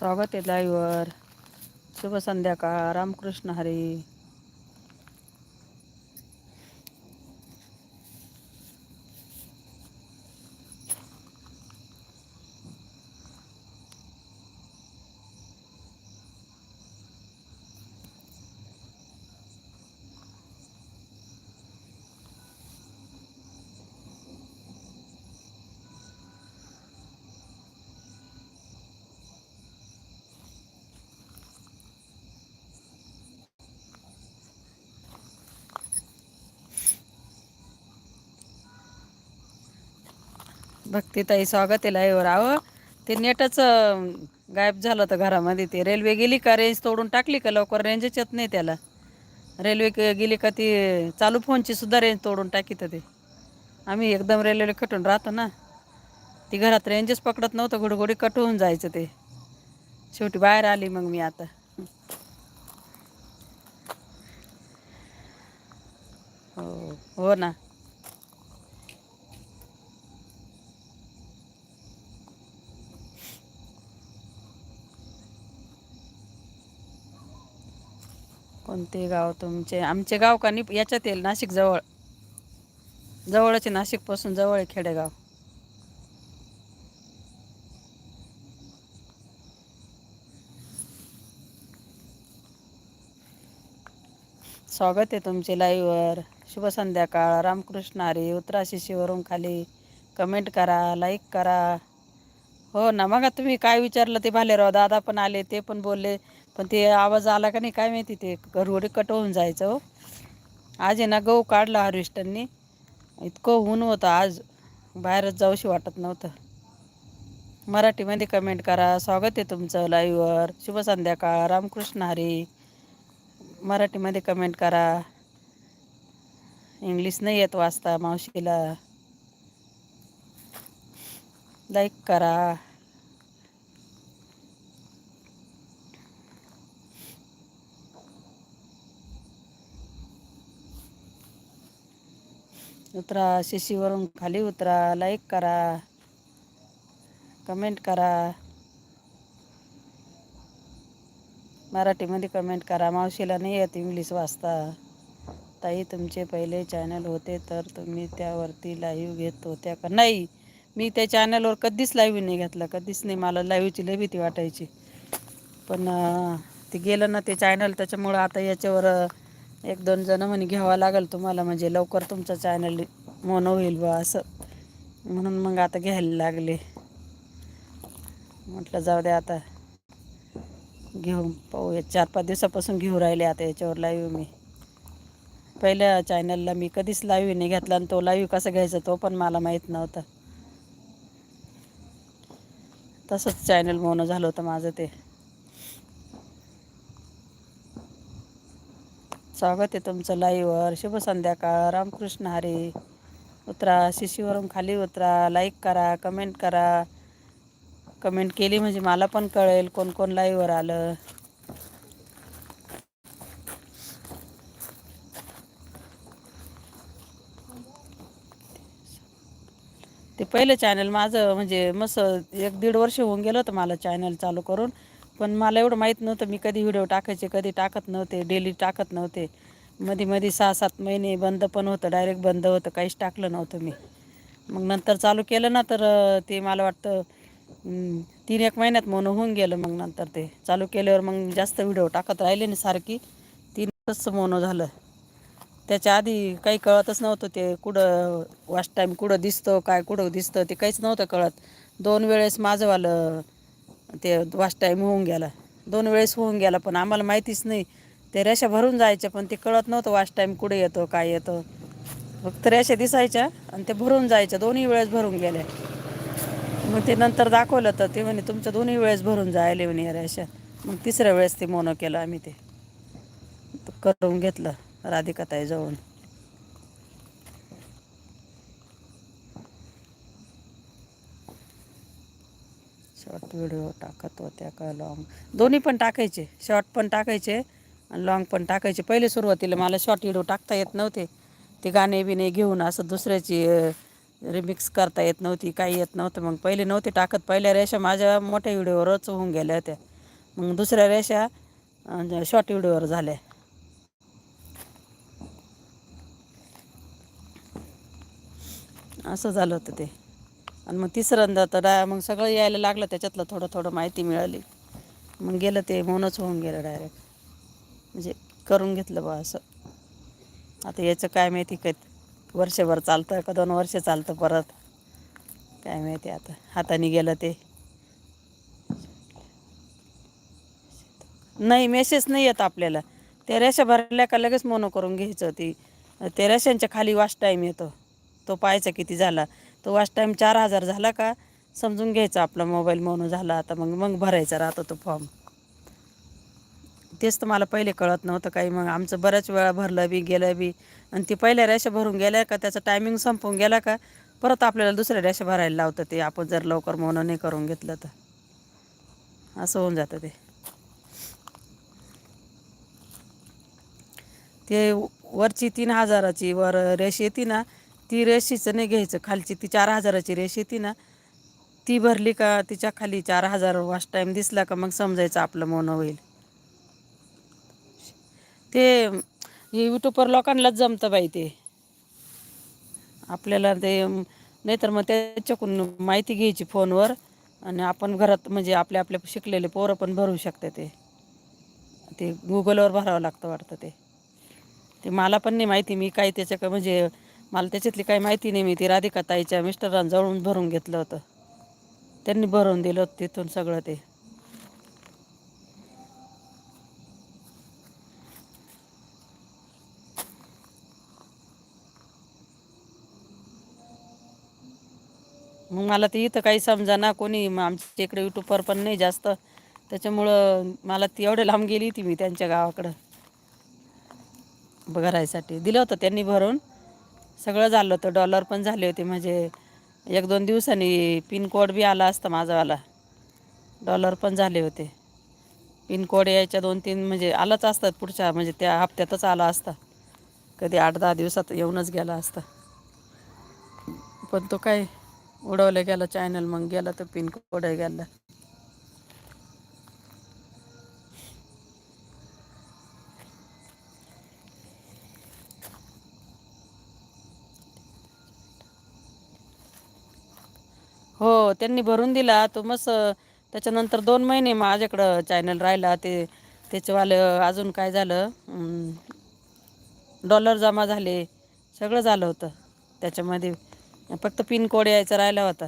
स्वागत आहे लाईव्हवर शुभ संध्याकाळ. रामकृष्ण हरी. भक्तीताई स्वागत आहे लाईव्हवर अहो ते नेटच गायब झालं होतं घरामध्ये. ते रेल्वे गेली का रेंज तोडून टाकली का लवकर? रेंजच येत नाही त्याला. रेल्वे गेली का ती चालू फोनची सुद्धा रेंज तोडून टाकीत ते आम्ही एकदम रेल्वेला कटून राहतो ना. ती घरात रेंजच पकडत नव्हतं घुडघुडी कट होऊन जायचं ते. शेवटी बाहेर आली मग मी आता. हो हो ना. कोणते गाव तुमचे आमचे गाव का नि याच्यात येईल नाशिक जवळ. जवळच आहे नाशिकपासून जवळ आहे खेडेगाव. स्वागत आहे तुमचे लाईव्हवर. शुभ संध्याकाळ. रामकृष्ण हरी उतरा शिशीवरून खाली. कमेंट करा लाईक करा. हो ना मग तुम्ही काय विचारलं ते भालेराव दादा पण आले ते पण बोलले. पण ते आवाज आला का नाही काय माहिती ते घरवडी कट होऊन जायचं हो. आज आहे ना गहू काढला हार्वेस्टरनी इतकं ऊन होतं आज. बाहेरच जाऊशी वाटत नव्हतं. मराठीमध्ये कमेंट करा. स्वागत आहे तुमचं लाईव्हवर शुभ संध्याकाळ. रामकृष्ण हरी. मराठीमध्ये कमेंट करा. इंग्लिश नाही येत वाचता मावशीला. लाईक करा. उतरा शिशीवरून खाली उतरा लाईक करा कमेंट करा. मराठीमध्ये कमेंट करा. मावशीला नाही येत इंग्लिश वाचता. ताई तुमचे पहिले चॅनल होते तर तुम्ही त्यावरती लाईव्ह घेत होत्या का? नाही. मी त्या चॅनलवर कधीच लाईव्ह नाही घेतला. कधीच नाही. मला लाईव्हची लई भीती वाटायची. पण ते गेलं ना ते चॅनल त्याच्यामुळं आता याच्यावर एक दोन जण म्हणे घ्यावं लागेल तुम्हाला म्हणजे लवकर तुमचं चॅनल मोनो होईल बा असं. म्हणून मग आता घ्यायला लागले. म्हटलं जाऊ द्या आता. घेऊन पाहू चार पाच दिवसापासून घेऊ राहिले आता याच्यावर लाईव्ह मी. पहिल्या चॅनलला मी कधीच लाईव्ह नाही घेतला आणि तो लाईव्ह कसा घ्यायचा तो पण मला माहीत नव्हता. तसंच चॅनल मोनं झालं होतं माझं ते. स्वागत आहे तुमचं लाईव्हवर शुभ संध्याकाळ. रामकृष्ण हरी. उतरा. शिशीवरून खाली उतरा. लाईक करा. कमेंट करा. कमेंट केली म्हणजे मला पण कळेल कोण कोण लाईव्हवर आलं. ते पहिलं चॅनल माझं म्हणजे मस्त एक दीड वर्ष होऊन गेलं होतं मला चॅनल चालू करून. पण मला एवढं माहीत नव्हतं मी कधी व्हिडिओ टाकायचे कधी टाकत नव्हते डेली टाकत नव्हते. मध्ये मध्ये सहा सात महिने बंद पण होतं डायरेक्ट बंद होतं काहीच टाकलं नव्हतं मी. मग नंतर चालू केलं ना तर ते मला वाटतं तीन एक महिन्यात म्हणून होऊन गेलं मग नंतर ते. चालू केल्यावर मग जास्त व्हिडिओ टाकत राहिले ना सारखी. तीन मोनो झालं. त्याच्या आधी काही कळतच नव्हतं ते कुठं वाच टाईम कुठं दिसतं काय कुठं दिसतं ते काहीच नव्हतं कळत. दोन वेळेस माझंवालं ते वाच टाईम होऊन गेला. दोन वेळेस होऊन गेला पण आम्हाला माहितीच नाही. ते रेषा भरून जायच्या पण ते कळत नव्हतं वाच टाईम कुठे येतो काय येतं. फक्त रेषा दिसायच्या आणि ते भरून जायच्या दोन्ही वेळेस भरून गेल्या. मग ते नंतर दाखवलं तर ते म्हणे तुमच्या दोन्ही वेळेस भरून जायले म्हणे या रेषा. मग तिसऱ्या वेळेस ते मोनो केलं आम्ही ते. करून घेतलं राधिकाताई जाऊन शॉर्ट व्हिडिओ टाकत होत्या का लाँग दोन्ही पण टाकायचे. शॉर्ट पण टाकायचे आणि लाँग पण टाकायचे. पहिले सुरुवातीला मला शॉर्ट व्हिडिओ टाकता येत नव्हते. ते गाणे बिणे घेऊन असं दुसऱ्याची रिमिक्स करता येत नव्हती काही येत नव्हतं. मग पहिले नव्हते टाकत. पहिल्या रेषा माझ्या मोठ्या व्हिडिओवरच होऊन गेल्या होत्या. मग दुसऱ्या रेषा शॉर्ट व्हिडिओवर झाल्या. असं झालं होतं ते. आणि मग तिसऱ्यांदा तर डाय मग सगळं यायला लागलं त्याच्यातलं थोडं थोडं माहिती मिळाली. मग गेलं ते मौनच होऊन गेलं डायरेक्ट म्हणजे करून घेतलं बा असं. आता याचं काय माहिती काय वर्षभर चालतं का दोन वर्ष चालतं परत. काय माहिती आता हाताने गेलं ते. नाही मेसेज नाही येत आपल्याला. त्या रेषा भरल्या का लगेच मोनो करून घ्यायचं ती. त्या रेषांच्या खाली वाश टाईम येतो. तो पाहायचा किती झाला. तो वाच टाईम चार हजार झाला का? समजून घ्यायचा आपला मोबाईल म्हणून झाला आता मग मग भरायचा राहतो तो फॉर्म तेच तर मला पहिले कळत नव्हतं काही. मग आमचं बऱ्याच वेळा भरलं बी गेलं बी. आणि ती पहिल्या रेषा भरून गेल्या का? त्याचं टायमिंग संपून गेला का? परत आपल्याला दुसऱ्या रेषा भरायला लावतं ते. आपण जर लवकर म्हणून नाही करून घेतलं तर. असं होऊन जातं ते. ते वरची तीन हजाराची वर रेष येते ना ती रेषीचं नाही घ्यायचं. खालची ती चार हजाराची रेष येते ना ती भरली का तिच्या खाली चार हजार वास्ट टाईम दिसला का मग समजायचं आपलं मन होईल. ते यूट्यूबवर लोकांनाच जमतं बाई ते. आपल्याला ते नाहीतर मग त्याच्याकडून माहिती घ्यायची फोनवर आणि आपण घरात म्हणजे आपले आपले शिकलेले पोरं पण भरू शकते ते. ते गुगलवर भरावं लागतं वाटतं ते. ते मला पण नाही माहिती मी काही त्याच्या का म्हणजे मला त्याच्यातली काही माहिती नाही. मी ती राधिका ताईच्या मिस्टरांजवळून भरून घेतलं होतं. त्यांनी भरून दिलं होतं तिथून सगळं ते. मग मला ती इथं काही समजा ना कोणी. मग आमच्या इकडे यूट्यूबवर पण नाही जास्त. त्याच्यामुळं मला ती एवढं लांब गेली ती मी त्यांच्या गावाकडं. बघायसाठी दिलं होतं त्यांनी भरून. सगळं झालं होतं. डॉलर पण झाले होते म्हणजे एक दोन दिवसांनी पिनकोड बी आला असता माझावाला डॉलर पण झाले होते. पिनकोड यायच्या दोन तीन म्हणजे आलंच असतात पुढच्या म्हणजे त्या हप्त्यातच आला असता. कधी आठ दहा दिवसात येऊनच गेला असता. पण तो काय उडवलं गेला चॅनल मग गेला तर पिनकोड गेला. हो त्यांनी भरून दिला. तो मस्त त्याच्यानंतर दोन महिने माझ्याकडं चॅनल राहिला. ते त्याच्यावालं अजून काय झालं डॉलर जमा झाले. सगळं झालं होतं त्याच्यामध्ये. फक्त पिन कोड यायचा राहिला होता.